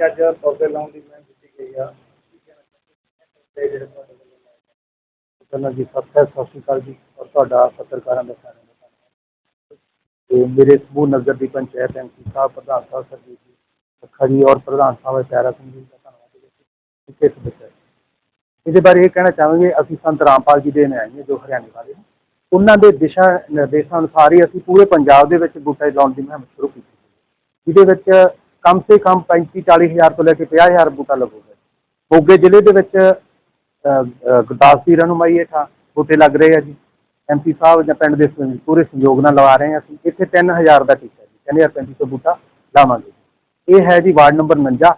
ਕਿ ਅੱਜ ਪੌਦੇ ਲਾਉਣ ਦੀ ਮੈਂ ਦਿੱਤੀ ਗਈ ਆ। ਕੀ ਜਿਹੜੇ ਤੁਹਾਡੇ ਵੱਲੋਂ ਲਾਏ ਗਏ? ਪਹਿਲਾਂ ਜੀ, ਸਤਿ ਸਤਿ ਸ਼੍ਰੀ ਅਕਾਲ ਜੀ। ਔਰ ਤੁਹਾਡਾ ਪੱਤਰਕਾਰਾਂ ਦਾ ਸਾਰਿਆਂ ਦਾ ਧੰਨਵਾਦ। ਤੇ ਮੇਰੇ ਸਮੂਹ ਨਗਰ ਦੀ ਪੰਚਾਇਤ ਐਮਪੀ ਸਾਹਿਬ, ਪ੍ਰਧਾਨ ਸਾਹਿਬ ਸਰਜੀਤ ਜੀ ਲੱਖਾ ਜੀ ਔਰ ਪ੍ਰਧਾਨ ਸਾਹਿਬ ਪਿਆਰਾ ਸਿੰਘ ਜੀ ਦਾ ਧੰਨਵਾਦ ਜੀ ਕਿਸ ਬੱਚਾ ਇਹਦੇ ਬਾਰੇ ਇਹ ਕਹਿਣਾ ਚਾਹਾਂਗੇ, ਅਸੀਂ ਸੰਤ ਰਾਮਪਾਲ ਜੀ ਦੇ ਨਿਆਈ ਜੋ ਹਰਿਆਣੇ ਵਾਲੇ ਨੇ। ਉਹਨਾਂ ਦੇ ਦਿਸ਼ਾ ਨਿਰਦੇਸ਼ਾਂ ਅਨੁਸਾਰ ਹੀ ਅਸੀਂ ਪੂਰੇ ਪੰਜਾਬ ਦੇ ਵਿੱਚ ਬੂਟੇ ਲਾਉਣ ਦੀ ਮੁਹਿੰਮ ਸ਼ੁਰੂ ਕੀਤੀ। ਜਿਹਦੇ ਵਿੱਚ ਕਮ ਸੇ ਕਮ 35 40 ਹਜ਼ਾਰ ਤੋਂ ਲੈ ਕੇ 50 ਹਜ਼ਾਰ ਬੂਟਾ ਲੱਗੂਗਾ। ਮੋਗੇ ਜ਼ਿਲ੍ਹੇ ਦੇ ਵਿੱਚ ਗੁਰਦਾਸ ਦੀ ਰਹਿਨੁਮਾਈ ਹੇਠਾਂ ਬੂਟੇ ਲੱਗ ਰਹੇ ਆ ਜੀ। ਐਮਪੀ ਸਾਹਿਬ ਜਾਂ ਪਿੰਡ ਦੇ ਪੂਰੇ ਸਹਿਯੋਗ ਨਾਲ ਲਵਾ ਰਹੇ ਹਾਂ ਅਸੀਂ। ਇੱਥੇ 3000 ਦਾ ਟੀਚਾ ਜੀ। 3350 ਬੂਟਾ ਲਾਵਾਂਗੇ। ਇਹ ਹੈ ਜੀ ਵਾਰਡ ਨੰਬਰ 49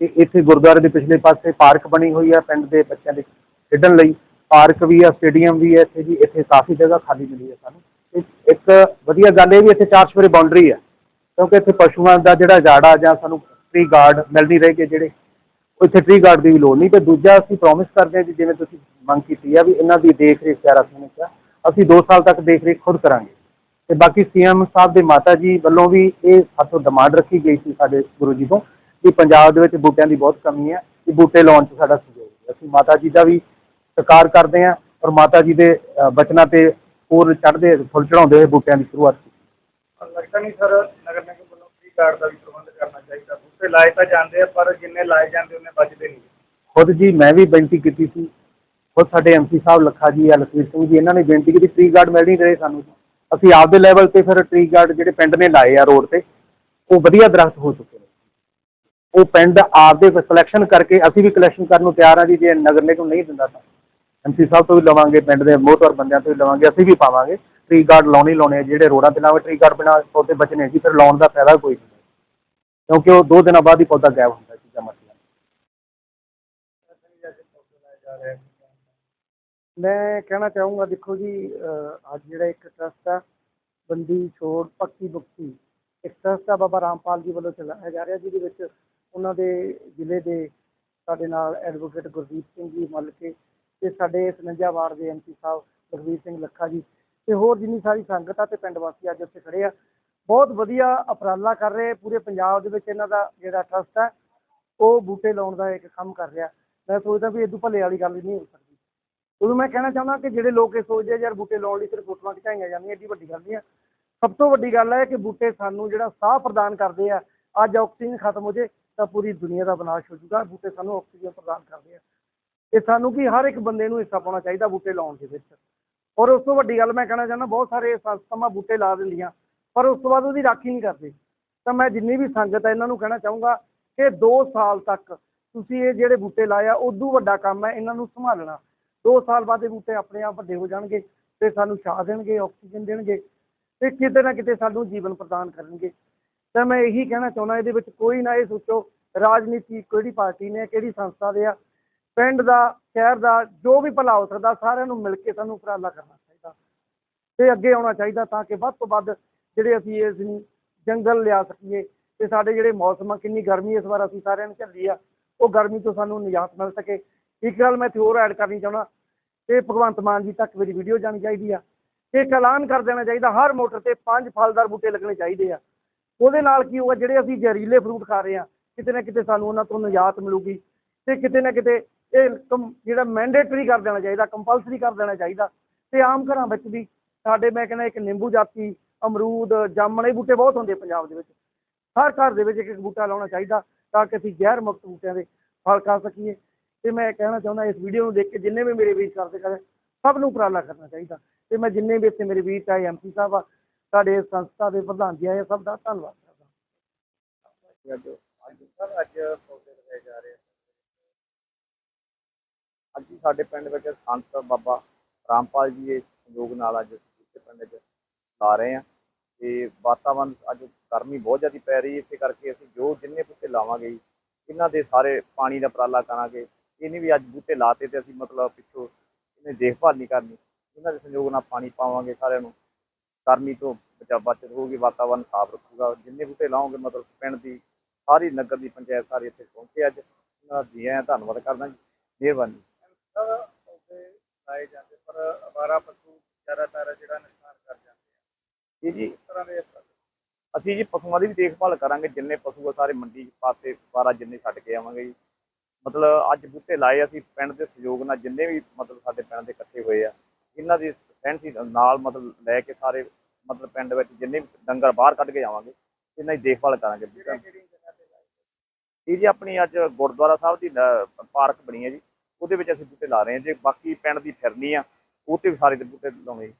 ਤੇ ਇੱਥੇ ਗੁਰਦੁਆਰੇ ਦੇ ਪਿਛਲੇ ਪਾਸੇ ਪਾਰਕ ਬਣੀ ਹੋਈ ਹੈ ਪਿੰਡ ਦੇ ਬੱਚਿਆਂ ਦੇ ਖੇਡਣ ਲਈ। ਪਾਰਕ ਵੀ ਆ, ਸਟੇਡੀਅਮ ਵੀ ਹੈ ਇੱਥੇ ਜੀ। ਇੱਥੇ ਕਾਫੀ ਜਗ੍ਹਾ ਖਾਲੀ ਮਿਲੀ ਹੈ ਸਾਨੂੰ। ਇੱਕ ਵਧੀਆ ਗੱਲ ਇਹ ਵੀ ਇੱਥੇ ਚਾਰ ਸਵੇਰੇ ਬਾਉਂਡਰੀ ਹੈ ਕਿਉਂਕਿ ਇੱਥੇ ਪਸ਼ੂਆਂ ਦਾ ਜਿਹੜਾ ਜਾੜਾ ਜਾਂ ਸਾਨੂੰ ਟ੍ਰੀ ਗਾਰਡ ਮਿਲ ਨਹੀਂ ਰਹੇ ਕਿ ਜਿਹੜੇ, ਉਹ ਇੱਥੇ ਟ੍ਰੀ ਗਾਰਡ ਦੀ ਵੀ ਲੋੜ ਨਹੀਂ। ਤੇ ਦੂਜਾ ਅਸੀਂ ਪ੍ਰੋਮਿਸ ਕਰਦੇ ਹਾਂ ਜੀ ਜਿਵੇਂ ਤੁਸੀਂ ਮੰਗ ਕੀਤੀ ਆ ਵੀ ਇਹਨਾਂ ਦੀ ਦੇਖ ਰੇਖ ਪਿਆਰਾ ਸਿੰਘ ਨੇ ਕਿਹਾ, ਅਸੀਂ 2 ਸਾਲ ਤੱਕ ਦੇਖ ਰੇਖ ਖੁਦ ਕਰਾਂਗੇ। ਤੇ ਬਾਕੀ ਸੀਐਮ ਸਾਹਿਬ ਦੇ ਮਾਤਾ ਜੀ ਵੱਲੋਂ ਵੀ ਇਹ ਸਾਥੋਂ ਡਿਮਾਂਡ ਰੱਖੀ ਗਈ ਸੀ ਸਾਡੇ ਗੁਰੂ ਜੀ ਤੋਂ ਕਿ ਪੰਜਾਬ ਦੇ ਵਿੱਚ ਬੂਟਿਆਂ ਦੀ ਬਹੁਤ ਕਮੀ ਹੈ ਕਿ ਬੂਟੇ ਲਾਉਣ 'ਚ ਸਾਡਾ ਸਹਿਯੋਗ ਦਿਓ। ਅਸੀਂ ਮਾਤਾ ਜੀ ਦਾ ਵੀ ਸਤਿਕਾਰ ਕਰਦੇ ਹਾਂ ਔਰ ਮਾਤਾ ਜੀ ਦੇ ਬਚਨਾਂ ਤੇ ਹੋਰ ਚੜ੍ਹਦੇ, ਫੁੱਲ ਚੜਾਉਂਦੇ ਹੋਏ ਬੂਟਿਆਂ ਦੀ ਸ਼ੁਰੂਆਤ ਲੱਗਦਾ ਨਹੀਂ ਸਰ, ਨਗਰ ਨਿਗਮ ਵੱਲੋਂ ਫ੍ਰੀ ਕਾਰਡ ਦਾ ਵੀ ਪ੍ਰਬੰਧ ਕਰਨਾ ਚਾਹੀਦਾ। ਬੂਟੇ ਲਾਏ ਤਾਂ ਜਾਂਦੇ ਆ, ਪਰ ਜਿੰਨੇ ਲਾਏ ਜਾਂਦੇ, ਉਹਨੇ ਬਚਦੇ ਨਹੀਂ। ਖੁਦ ਜੀ, ਮੈਂ ਵੀ ਬੇਨਤੀ ਕੀਤੀ ਸੀ। ਖੁਦ ਸਾਡੇ ਐਮਪੀ ਸਾਹਿਬ ਲੱਖਾ ਜੀ ਆ ਲਖਵੀਰ ਸਿੰਘ ਜੀ, ਇਹਨਾਂ ਨੇ ਬੇਨਤੀ ਕੀਤੀ ਟ੍ਰੀ ਗਾਰਡ ਮਿਲ ਨਹੀਂ ਰਹੇ ਸਾਨੂੰ। ਅਸੀਂ ਆਪਦੇ ਲੈਵਲ ਤੇ ਫਿਰ ਟ੍ਰੀ ਗਾਰਡ ਜਿਹੜੇ ਪਿੰਡ ਨੇ ਲਾਏ ਆ ਰੋਡ ਤੇ, ਉਹ ਵਧੀਆ ਦਰਖਤ ਹੋ ਚੁੱਕੇ ਨੇ। ਉਹ ਪਿੰਡ ਆਪਦੇ ਕਲੈਕਸ਼ਨ ਕਰਕੇ ਅਸੀਂ ਵੀ ਕਲੈਕਸ਼ਨ ਕਰਨ ਨੂੰ ਤਿਆਰ ਆ ਜੀ, ਜੇ ਨਗਰ ਨਿਗਮ ਨਹੀਂ ਦਿੰਦਾ ਤਾਂ। ਐਮਪੀ ਸਾਹਿਬ ਤੋਂ ਵੀ ਲਵਾਂਗੇ, ਪਿੰਡ ਦੇ ਮੋਹਤਵਰ ਬੰਦਿਆਂ ਤੋਂ ਵੀ ਲਵਾਂਗੇ, ਅਸੀਂ ਵੀ ਪਾਵਾਂਗੇ। ਟ੍ਰੀ ਗਾਰਡ ਲਾਉਣੇ ਲਾਉਣੇ ਆ, ਜਿਹੜੇ ਰੋਡਾਂ ਤੇ ਲਾਵੇ ਟ੍ਰੀ ਗਾਰਡ ਬਿਨਾਂ ਪੌਦੇ ਬਚਨੇ ਜੀ, ਫਿਰ ਲਾਉਣ ਦਾ ਫਾਇਦਾ ਕੋਈ ਨਹੀਂ। ਕਿਉਂਕਿ ਉਹ ਦੋ ਦਿਨਾਂ ਬਾਅਦ ਹੀ ਪੌਦਾ ਗਾਇਬ ਹੁੰਦਾ ਚੀਜ਼ਾਂ ਮਰਦੀਆਂ ਮੈਂ ਕਹਿਣਾ ਚਾਹੂੰਗਾ, ਦੇਖੋ ਜੀ ਅੱਜ ਜਿਹੜਾ ਇੱਕ ਟਰਸਟ ਆ, ਬੰਦੀ, ਛੋੜ, ਪੱਕੀ ਬੁਕਤੀ ਇੱਕ ਟਰਸਟ ਆ ਬਾਬਾ ਰਾਮਪਾਲ ਜੀ ਵੱਲੋਂ ਚਲਾਇਆ ਜਾ ਰਿਹਾ, ਜਿਹਦੇ ਵਿੱਚ ਉਹਨਾਂ ਦੇ ਜ਼ਿਲ੍ਹੇ ਦੇ ਸਾਡੇ ਨਾਲ ਐਡਵੋਕੇਟ ਗੁਰਦੀਪ ਸਿੰਘ ਜੀ ਮਲਕੇ ਤੇ ਸਾਡੇ 57 ਵਾਰਡ ਦੇ ਐਮਪੀ ਸਾਹਿਬ ਲਖਵੀਰ ਸਿੰਘ ਲੱਖਾ ਜੀ ਤੇ ਹੋਰ ਜਿੰਨੀ ਸਾਰੀ ਸੰਗਤ ਆ ਤੇ ਪਿੰਡ ਵਾਸੀ ਅੱਜ ਉੱਥੇ ਖੜੇ ਆ। ਬਹੁਤ ਵਧੀਆ ਉਪਰਾਲਾ ਕਰ ਰਹੇ ਪੂਰੇ ਪੰਜਾਬ ਦੇ ਵਿੱਚ ਇਹਨਾਂ ਦਾ ਜਿਹੜਾ ਟਰਸਟ ਹੈ ਉਹ ਬੂਟੇ ਲਾਉਣ ਦਾ ਇੱਕ ਕੰਮ ਕਰ ਰਿਹਾ। ਮੈਂ ਸੋਚਦਾ ਵੀ ਇਦੋਂ ਭਲੇ ਵਾਲੀ ਗੱਲ ਨਹੀਂ ਹੋ ਸਕਦੀ। ਉਦੋਂ ਮੈਂ ਕਹਿਣਾ ਚਾਹੁੰਦਾ ਕਿ ਜਿਹੜੇ ਲੋਕ ਇਹ ਸੋਚਦੇ ਯਾਰ ਬੂਟੇ ਲਾਉਣ ਲਈ ਸਿਰਫ ਫੋਟੋਆਂ ਖਿਚਾਈਆਂ ਜਾਂਦੀਆਂ, ਏਡੀ ਵੱਡੀ ਗੱਲ ਨਹੀਂ ਆ। ਸਭ ਤੋਂ ਵੱਡੀ ਗੱਲ ਹੈ ਕਿ ਬੂਟੇ ਸਾਨੂੰ ਜਿਹੜਾ ਸਾਹ ਪ੍ਰਦਾਨ ਕਰਦੇ ਆ, ਅੱਜ ਆਕਸੀਜਨ ਖਤਮ ਹੋ ਜੇ ਤਾਂ ਪੂਰੀ ਦੁਨੀਆ ਦਾ ਵਿਨਾਸ਼ ਹੋ ਜਾਊਗਾ। ਬੂਟੇ ਸਾਨੂੰ ਆਕਸੀਜਨ ਪ੍ਰਦਾਨ ਕਰਦੇ ਆ। ਇਹ ਸਾਨੂੰ ਕੀ ਹਰ ਇੱਕ ਬੰਦੇ ਨੂੰ ਹਿੱਸਾ ਪਾਉਣਾ ਚਾਹੀਦਾ ਬੂਟੇ ਲਾਉਣ ਦੇ ਵਿੱਚ। ਔਰ ਉਸ ਤੋਂ ਵੱਡੀ ਗੱਲ ਮੈਂ ਕਹਿਣਾ ਚਾਹੁੰਦਾ, ਬਹੁਤ ਸਾਰੇ ਸੰਸਥਾਵਾਂ ਬੂਟੇ ਲਾ ਦਿੰਦੀਆਂ, ਪਰ ਉਸ ਤੋਂ ਬਾਅਦ ਉਹਦੀ ਰਾਖੀ ਨਹੀਂ ਕਰਦੇ। ਤਾਂ ਮੈਂ ਜਿੰਨੀ ਵੀ ਸੰਗਤ ਹੈ, ਇਹਨਾਂ ਨੂੰ ਕਹਿਣਾ ਚਾਹੂੰਗਾ ਕਿ 2 ਸਾਲ ਤੱਕ ਤੁਸੀਂ ਇਹ ਜਿਹੜੇ ਬੂਟੇ ਲਾਏ ਆ, ਉਦੋਂ ਵੱਡਾ ਕੰਮ ਹੈ ਇਹਨਾਂ ਨੂੰ ਸੰਭਾਲਣਾ। 2 ਸਾਲ ਬਾਅਦ ਇਹ ਬੂਟੇ ਆਪਣੇ ਆਪ ਵੱਡੇ ਹੋ ਜਾਣਗੇ ਤੇ ਸਾਨੂੰ ਛਾਂ ਦੇਣਗੇ, ਆਕਸੀਜਨ ਦੇਣਗੇ ਤੇ ਕਿਤੇ ਨਾ ਕਿਤੇ ਸਾਨੂੰ ਜੀਵਨ ਪ੍ਰਦਾਨ ਕਰਨਗੇ। ਤਾਂ ਮੈਂ ਇਹੀ ਕਹਿਣਾ ਚਾਹੁੰਦਾ, ਇਹਦੇ ਵਿੱਚ ਕੋਈ ਨਾ ਇਹ ਸੋਚੋ, ਰਾਜਨੀਤੀ ਕਿਹੜੀ ਪਾਰਟੀ ਨੇ, ਕਿਹੜੀ ਸੰਸਥਾ ਦੇ ਆ ਪਿੰਡ ਦਾ, ਸ਼ਹਿਰ ਦਾ, ਜੋ ਵੀ ਭਲਾ ਹੋ ਸਕਦਾ, ਸਾਰਿਆਂ ਨੂੰ ਮਿਲ ਕੇ ਸਾਨੂੰ ਉਪਰਾਲਾ ਕਰਨਾ ਚਾਹੀਦਾ। ਤੇ ਅੱਗੇ ਆਉਣਾ ਚਾਹੀਦਾ ਤਾਂ ਕਿ ਵੱਧ ਤੋਂ ਵੱਧ ਜਿਹੜੇ ਅਸੀਂ ਇਸ ਨੂੰ ਜੰਗਲ ਲਿਆ ਸਕੀਏ ਤੇ ਸਾਡੇ ਜਿਹੜੇ ਮੌਸਮ ਆ, ਕਿੰਨੀ ਗਰਮੀ ਇਸ ਵਾਰ ਅਸੀਂ ਸਾਰਿਆਂ ਨੇ ਝੱਲੀ ਆ, ਉਹ ਗਰਮੀ ਤੋਂ ਸਾਨੂੰ ਨਿਜਾਤ ਮਿਲ ਸਕੇ। ਇੱਕ ਗੱਲ ਮੈਂ ਇੱਥੇ ਹੋਰ ਐਡ ਕਰਨੀ ਚਾਹੁੰਦਾ, ਤੇ ਭਗਵੰਤ ਮਾਨ ਜੀ ਤੱਕ ਮੇਰੀ ਵੀਡੀਓ ਜਾਣੀ ਚਾਹੀਦੀ ਆ। ਕਿ ਇੱਕ ਐਲਾਨ ਕਰ ਦੇਣਾ ਚਾਹੀਦਾ, ਹਰ ਮੋਟਰ ਤੇ ਪੰਜ ਫਲਦਾਰ ਬੂਟੇ ਲੱਗਣੇ ਚਾਹੀਦੇ ਆ। ਉਹਦੇ ਨਾਲ ਕੀ ਹੋਊਗਾ, ਜਿਹੜੇ ਅਸੀਂ ਜ਼ਹਿਰੀਲੇ ਫਰੂਟ ਖਾ ਰਹੇ ਆ, ਕਿਤੇ ਨਾ ਕਿਤੇ ਸਾਨੂੰ ਉਹਨਾਂ ਤੋਂ ਨਿਜਾਤ ਮਿਲੂਗੀ ਤੇ ਕਿਤੇ ਨਾ ਕਿਤੇ ਇਹ ਕਮ- ਜਿਹੜਾ ਮੈਂਡੇਟਰੀ ਕਰ ਦੇਣਾ ਚਾਹੀਦਾ ਕੰਪਲਸਰੀ ਕਰ ਦੇਣਾ ਚਾਹੀਦਾ। ਤੇ ਆਮ ਘਰਾਂ ਵਿੱਚ ਵੀ ਸਾਡੇ ਮੈਂ ਕਹਿੰਦਾ ਇੱਕ ਨਿੰਬੂ ਜਾਤੀ, ਅਮਰੂਦ, ਜਾਮਣ ਇਹ ਬੂਟੇ ਬਹੁਤ ਹੁੰਦੇ ਪੰਜਾਬ ਦੇ ਵਿੱਚ। ਹਰ ਘਰ ਦੇ ਵਿੱਚ ਇੱਕ ਇੱਕ ਬੂਟਾ ਲਾਉਣਾ ਚਾਹੀਦਾ ਤਾਂ ਕਿ ਅਸੀਂ ਜ਼ਹਿਰ ਮੁਕਤ ਬੂਟਿਆਂ ਦੇ ਫਲ ਖਾ ਸਕੀਏ। ਤੇ ਮੈਂ ਕਹਿਣਾ ਚਾਹੁੰਦਾ ਇਸ ਵੀਡੀਓ ਨੂੰ ਦੇਖ ਕੇ ਜਿੰਨੇ ਵੀ ਮੇਰੇ ਵੀਰ ਕਰਦੇ ਕਰਦੇ ਸਭ ਨੂੰ ਉਪਰਾਲਾ ਕਰਨਾ ਚਾਹੀਦਾ। ਤੇ ਮੈਂ ਜਿੰਨੇ ਵੀ ਇੱਥੇ ਮੇਰੇ ਵੀਰ ਚਾਹੇ ਐਮਪੀ ਸਾਹਿਬ ਆ, ਸਾਡੇ ਇਸ ਸੰਸਥਾ ਦੇ ਪ੍ਰਧਾਨ ਜੀ ਆਏ ਸਭ ਦਾ ਧੰਨਵਾਦ ਕਰਦਾ। ਅੱਜ ਸਰ ਅੱਜ ਪੌਦੇ ਲਗਾਏ ਜਾ ਰਹੇ ਅੱਜ ਸਾਡੇ ਪਿੰਡ ਵਿੱਚ ਸੰਤ ਬਾਬਾ ਰਾਮਪਾਲ ਜੀ ਦੇ ਸੰਯੋਗ ਨਾਲ ਅੱਜ ਇਸ ਪਿੰਡ 'ਚ ਲਾ ਰਹੇ ਆ ਤੇ ਵਾਤਾਵਰਨ ਅੱਜ ਗਰਮੀ ਬਹੁਤ ਜ਼ਿਆਦਾ ਪੈ ਰਹੀ ਹੈ ਇਸੇ ਕਰਕੇ ਅਸੀਂ ਜੋ ਜਿੰਨੇ ਬੂਟੇ ਲਾਵਾਂਗੇ ਜੀ, ਇਹਨਾਂ ਦੇ ਸਾਰੇ ਪਾਣੀ ਦਾ ਉਪਰਾਲਾ ਕਰਾਂਗੇ। ਇਹ ਨਹੀਂ ਵੀ ਅੱਜ ਬੂਟੇ ਲਾਤੇ ਤੇ ਅਸੀਂ ਮਤਲਬ ਪਿੱਛੋਂ ਇਹਨੇ ਦੇਖਭਾਲ ਨਹੀਂ ਕਰਨੀ। ਇਹਨਾਂ ਦੇ ਸੰਯੋਗ ਨਾਲ ਪਾਣੀ ਪਾਵਾਂਗੇ ਸਾਰਿਆਂ ਨੂੰ। ਗਰਮੀ ਤੋਂ ਬਚਤ ਹੋਊਗੀ ਵਾਤਾਵਰਨ ਸਾਫ਼ ਰੱਖੂਗਾ। ਜਿੰਨੇ ਬੂਟੇ ਲਾਓਗੇ ਮਤਲਬ ਪਿੰਡ ਦੀ ਸਾਰੀ ਨਗਰ ਦੀ ਪੰਚਾਇਤ ਸਾਰੇ ਇੱਥੇ ਪਹੁੰਚੇ ਅੱਜ। ਇਹਨਾਂ ਦਾ ਜੀ ਆਇਆਂ ਧੰਨਵਾਦ ਕਰਦਾ ਜੀ। ਮਿਹਰਬਾਨੀ। ਲਾਏ ਜਾਂਦੇ ਪਰ ਅਵਾਰਾ ਪਸ਼ੂ ਜ਼ਿਆਦਾਤਰ ਜਿਹੜਾ ਨੁਕਸਾਨ ਕਰ ਜਾਂਦੇ ਆ। ਜੀ ਜੀ। ਇਸ ਤਰ੍ਹਾਂ ਦੇ। ਅਸੀਂ ਜੀ ਪਸ਼ੂਆਂ ਦੀ ਵੀ ਦੇਖਭਾਲ ਕਰਾਂਗੇ ਜਿੰਨੇ ਪਸ਼ੂ ਆ ਸਾਰੇ ਮੰਡੀ ਪਾਸੇ ਸਾਰਾ ਜਿੰਨੇ ਛੱਡ ਕੇ ਆਵਾਂਗੇ ਜੀ। ਮਤਲਬ ਅੱਜ ਬੂਟੇ ਲਾਏ ਅਸੀਂ ਪਿੰਡ ਦੇ ਸਹਿਯੋਗ ਨਾਲ ਜਿੰਨੇ ਵੀ ਮਤਲਬ ਸਾਡੇ ਪਿੰਡ ਦੇ ਇਕੱਠੇ ਹੋਏ ਆ ਇਹਨਾਂ ਦੀ ਸਹਿਮਤੀ ਨਾਲ ਮਤਲਬ ਲੈ ਕੇ ਸਾਰੇ ਮਤਲਬ ਪਿੰਡ ਵਿੱਚ ਜਿੰਨੇ ਵੀ ਡੰਗਰ ਬਾਹਰ ਕੱਢ ਕੇ ਜਾਵਾਂਗੇ ਇਹਨਾਂ ਦੀ ਦੇਖਭਾਲ ਕਰਾਂਗੇ ਇਹ ਜੀ ਆਪਣੀ ਅੱਜ ਗੁਰਦੁਆਰਾ ਸਾਹਿਬ ਦੀ ਪਾਰਕ ਬਣੀ ਹੈ ਜੀ। ਉਹਦੇ ਵਿੱਚ ਅਸੀਂ ਬੂਟੇ ਲਾ ਰਹੇ ਹਾਂ, ਜੇ ਬਾਕੀ ਪਿੰਡ ਦੀ ਫਿਰਨੀ ਆ, ਉਹ ਤੇ ਵੀ ਸਾਰੇ ਦੇ ਬੂਟੇ ਲਾਉਣੇ